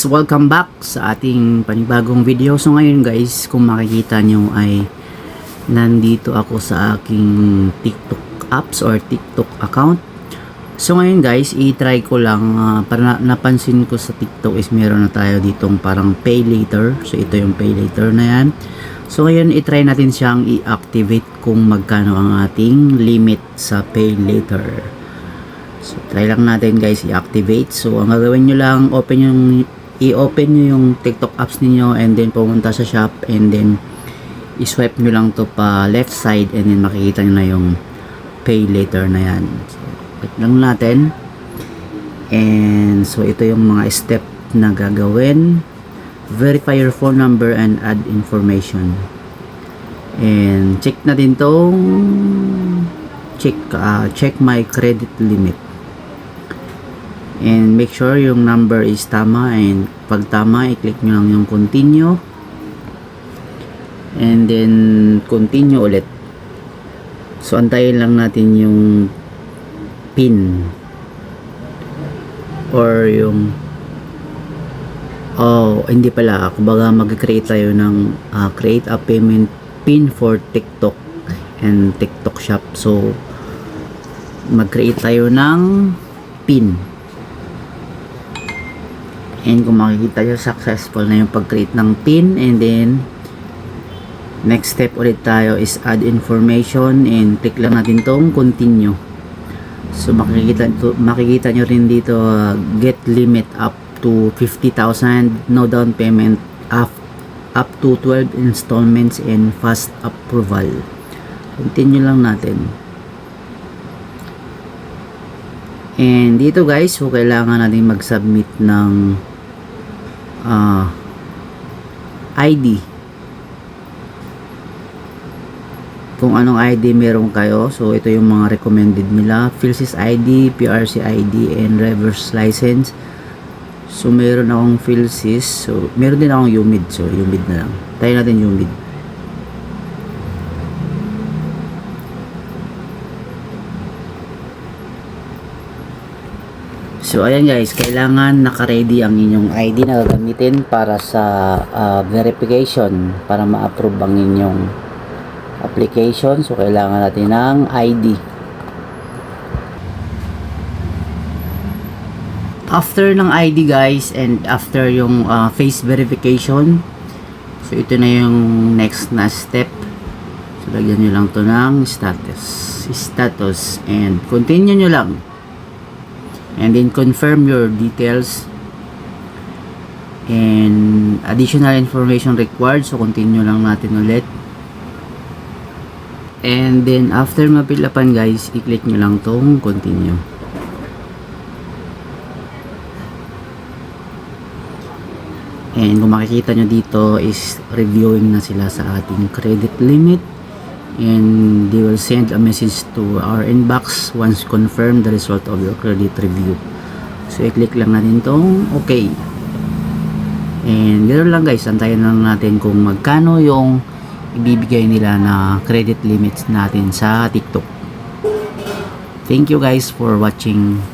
Welcome back sa ating panibagong video. So ngayon guys, kung makikita nyo ay nandito ako sa aking TikTok apps or TikTok account. So ngayon guys, i-try ko lang ah, para na- napansin ko sa TikTok is meron na tayo ditong parang pay later. So ito yung pay later na yan. So ngayon i-try natin siyang i-activate kung magkano ang ating limit sa pay later. So, try lang natin guys i-activate. So, ang gagawin nyo lang, open yung, i-open nyo yung TikTok apps ninyo and then pumunta sa shop and then i-swipe nyo lang to pa left side and then makikita nyo na yung pay later na yan. So, click lang natin. And so, ito yung mga step na gagawin. Verify your phone number and add information. And check natin tong check ah, check my credit limit and make sure yung number is tama and pag tama i-click nyo lang yung continue. And then continue ulit. So antayin lang natin yung pin. Or yung oh hindi pala. Kumbaga mag-create tayo ng ah, create a payment pin for TikTok and TikTok shop. So mag-create tayo ng pin and kung makikita nyo successful na yung pag-create ng pin. And then next step ulit tayo is add information. And click lang natin tong continue. So makikita, makikita nyo rin dito uh, get limit up to 50,000 no down payment up, up to 12 installments and fast approval. Continue lang natin And dito guys, so kailangan natin mag-submit ng ah, ID. Kung anong ID meron kayo. So ito yung mga recommended nila. PhilSys ID, PRC ID, and reverse license. So meron akong PhilSys. So meron din akong UMID. So UMID na lang. Tayo natin UMID. So ayan guys, kailangan naka-ready ang inyong ID na gagamitin para sa ah, verification para ma-approve ang inyong application. So kailangan natin ng ID. After ng ID guys and after yung ah, face verification, so ito na yung next na step. So lagyan nyo lang to ng status. Status and continue nyo lang and then confirm your details. And additional information required so continue lang natin ulit. And then after mapilapan guys i-click nyo lang tong continue. And kung makikita nyo dito is reviewing na sila sa ating credit limit and they will send a message to our inbox once confirmed the result of your credit review. So i-click lang natin tong okay. And ganoon lang guys. Antayin lang natin kung magkano yung ibibigay nila na credit limits natin sa TikTok. Thank you guys for watching